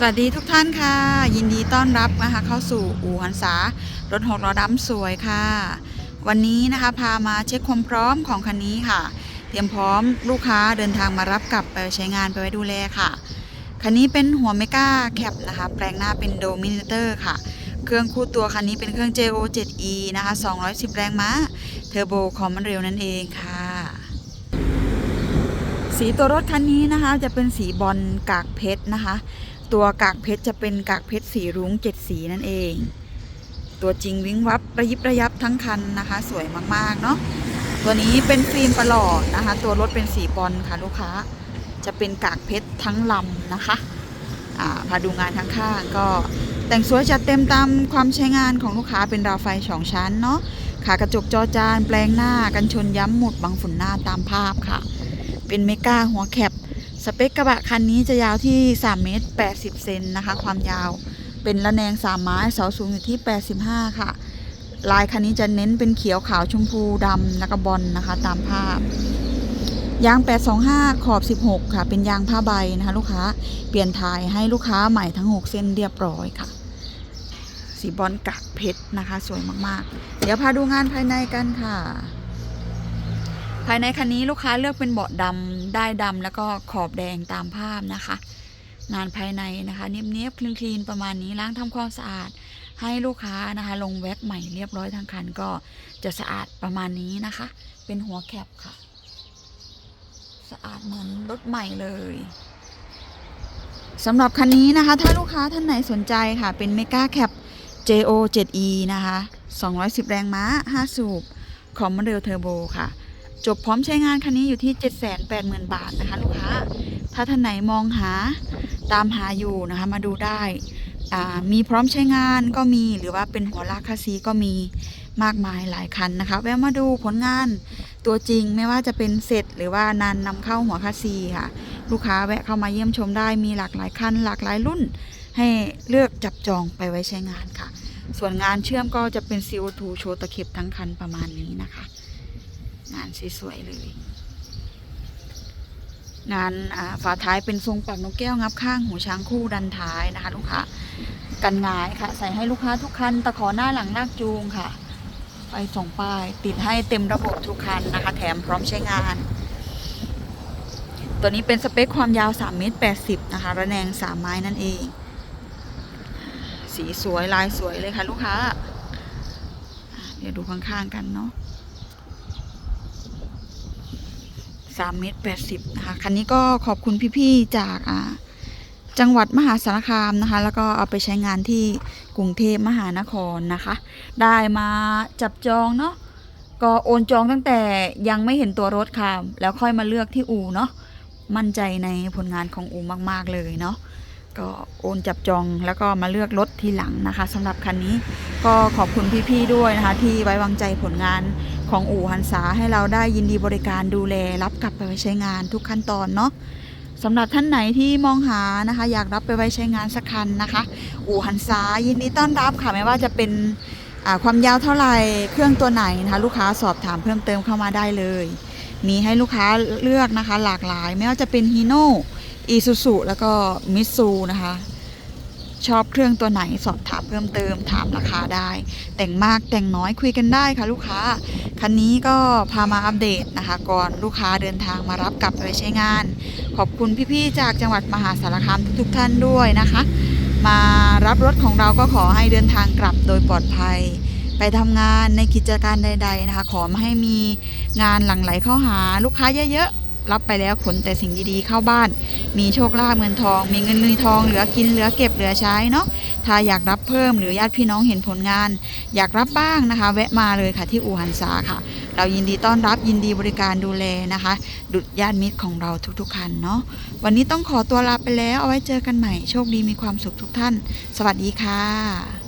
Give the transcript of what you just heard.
สวัสดีทุกท่านค่ะ ยินดีต้อนรับนะคะเข้าสู่อู่หันษารถหกล้อดำสวยค่ะ วันนี้นะคะพามาเช็คความพร้อมของคันนี้ค่ะ เตรียมพร้อมลูกค้าเดินทางมารับกลับไปใช้งานไปไว้ดูแลค่ะคันนี้เป็นหัวเมกาแคปนะคะ แปลงหน้าเป็นโดมิเนเตอร์ค่ะ เครื่องคู่ตัวคันนี้เป็นเครื่อง JO 7E นะคะ 210 แรงม้าเทอร์โบคอมมันเร็วนั่นเองค่ะ สีตัวรถคันนี้นะคะจะเป็นสีบอลกากเพชรนะคะ ตัวกากเพชรจะเป็นกากเพชรสีรุ้งเจ็ดสีนั่นเอง ตัวจริงวิ้งวับระยิบระยับทั้งคันนะคะ สวยมากๆเนาะตัวนี้เป็นฟิล์มประหลอดนะคะ ตัวรถเป็นสีบอลค่ะลูกค้า จะเป็นกากเพชรทั้งลำนะคะพาดูงานข้างก็แต่งสวยจัดเต็มตามความใช้งานของลูกค้าเป็นราวไฟสองชั้นเนาะขากระจกจอจานแปลงหน้ากันชนย้ำหมุดบังฝุ่นหน้าตามภาพค่ะ เป็นเมกาหัวแคป เปคกระบะคันนี้จะยาวที่ 3 เมตร 80 เซนนะคะ ความยาวเป็นระแนง 3 ไม้เสาสูงอยู่ที่ 85 ค่ะ ลายคันนี้จะเน้นเป็นเขียวขาวชมพูดำแล้วก็บอลนะคะ ตามภาพ ยาง 825 ขอบ 16 ค่ะ เป็นยางผ้าใบนะคะ ลูกค้าเปลี่ยนถ่ายให้ลูกค้าใหม่ทั้ง 6 เส้นเรียบร้อยค่ะ สีบอลกักเพชรนะคะ สวยมากๆ เดี๋ยวพาดูงานภายในกันค่ะ ภายในคันนี้ลูกค้าเลือกเป็นเบาะดำได้ดำแล้วก็ขอบแดงตามภาพนะคะ งานภายในนะคะ เนียบๆคลีนๆประมาณนี้ล้างทำความสะอาดให้ลูกค้านะคะ ลงแว็กใหม่เรียบร้อยทั้งคันก็จะสะอาดประมาณนี้นะคะ เป็นหัวแคปค่ะ สะอาดเหมือนรถใหม่เลยสำหรับคันนี้นะคะ ถ้าลูกค้าท่านไหนสนใจค่ะ เป็นเมกาแคป JO 7E นะคะ 210 แรงม้า 5 สูบคอมมอนเรลเทอร์โบค่ะ จบพร้อมใช้งานคันนี้อยู่ที่ 780,000 บาทนะคะลูกค้า ถ้าท่านไหนมองหาตามหาอยู่นะคะมาดูได้ มีพร้อมใช้งานก็มีหรือว่าเป็นหัวลากคาซีก็มีมากมายหลายคันนะคะ แวะมาดูผลงานตัวจริงไม่ว่าจะเป็นเสร็จหรือว่านานนำเข้าหัวคาซีค่ะ ลูกค้าแวะเข้ามาเยี่ยมชมได้มีหลากหลายคันหลากหลายรุ่น ให้เลือกจับจองไปไว้ใช้งานค่ะ ส่วนงานเชื่อมก็จะเป็น CO2 โชว์ตะเข็บทั้งคันประมาณนี้นะคะ งานสวยๆเลย งานฝาท้ายเป็นทรงปากนกแก้วงับข้างหูช้างคู่ดันท้ายนะคะ ลูกค้ากันงายค่ะ ใส่ให้ลูกค้าทุกคันตะขอหน้าหลังลากจูงค่ะไฟส่องป้าย ติดให้เต็มระบบทุกคันนะคะ แถมพร้อมใช้งาน ตัวนี้เป็นสเปคความยาว3เมตร80นะคะ ระแนง 3 ไม้นั่นเอง สีสวยลายสวยเลยค่ะ ลูกค้า เดี๋ยวดูข้างๆกันเนาะ สามเมตรแปดสิบนะคะคันนี้ก็ขอบคุณพี่ๆจากจังหวัดมหาสารคามนะคะ แล้วก็เอาไปใช้งานที่กรุงเทพมหานครนะคะ ได้มาจับจองเนาะก็โอนจองตั้งแต่ยังไม่เห็นตัวรถค่ะ แล้วค่อยมาเลือกที่อู่เนาะมั่นใจในผลงานของอู่มาก ๆ เลยเนาะก็โอนจับจองแล้วก็มาเลือกรถทีหลังนะคะสำหรับคันนี้ก็ขอบคุณพี่ ๆ ด้วยนะคะ ที่ไว้วางใจผลงาน ของอู่หันษาให้เราได้ยินดีบริการดูแลรับกลับไปไว้ใช้งานทุกขั้นตอนเนาะสำหรับท่านไหนที่มองหานะคะ อยากรับไปไว้ใช้งานสักคันนะคะ อู่หันษายินดีต้อนรับค่ะไม่ว่าจะเป็นความยาวเท่าไหร่เครื่องตัวไหนนะคะลูกค้าสอบถามเพิ่มเติมเข้ามาได้เลย มีให้ลูกค้าเลือกนะคะ หลากหลาย ไม่ว่าจะเป็นฮีโน่อีซูซุแล้วก็มิตซูนะคะ ชอบเครื่องตัวไหนสอบถามเพิ่มเติมถามราคาได้ แต่งมากแต่งน้อยคุยกันได้ค่ะลูกค้า คันนี้ก็พามาอัปเดตนะคะ ก่อนลูกค้าเดินทางมารับกลับไปใช้งาน ขอบคุณพี่ๆจากจังหวัดมหาสารคามทุกๆท่านด้วยนะคะ มารับรถของเราก็ขอให้เดินทางกลับโดยปลอดภัย ไปทำงานในกิจการใด ๆนะคะ ขอมาให้มีงานหลั่งไหลเข้าหาลูกค้าเยอะๆ รับไปแล้วขนแต่สิ่งดีๆเข้าบ้าน มีโชคลาภเงินทอง มีเงินมีทองเหลือกินเหลือเก็บเหลือใช้เนาะถ้าอยากรับเพิ่มหรือญาติพี่น้องเห็นผลงาน อยากรับบ้างนะคะ แวะมาเลยค่ะที่อู่หันษาค่ะ เรายินดีต้อนรับยินดีบริการดูแลนะคะ ดุจญาติมิตรของเราทุกๆคันเนาะวันนี้ต้องขอตัวลาไปแล้วเอาไว้เจอกันใหม่โชคดีมีความสุขทุกท่าน สวัสดีค่ะ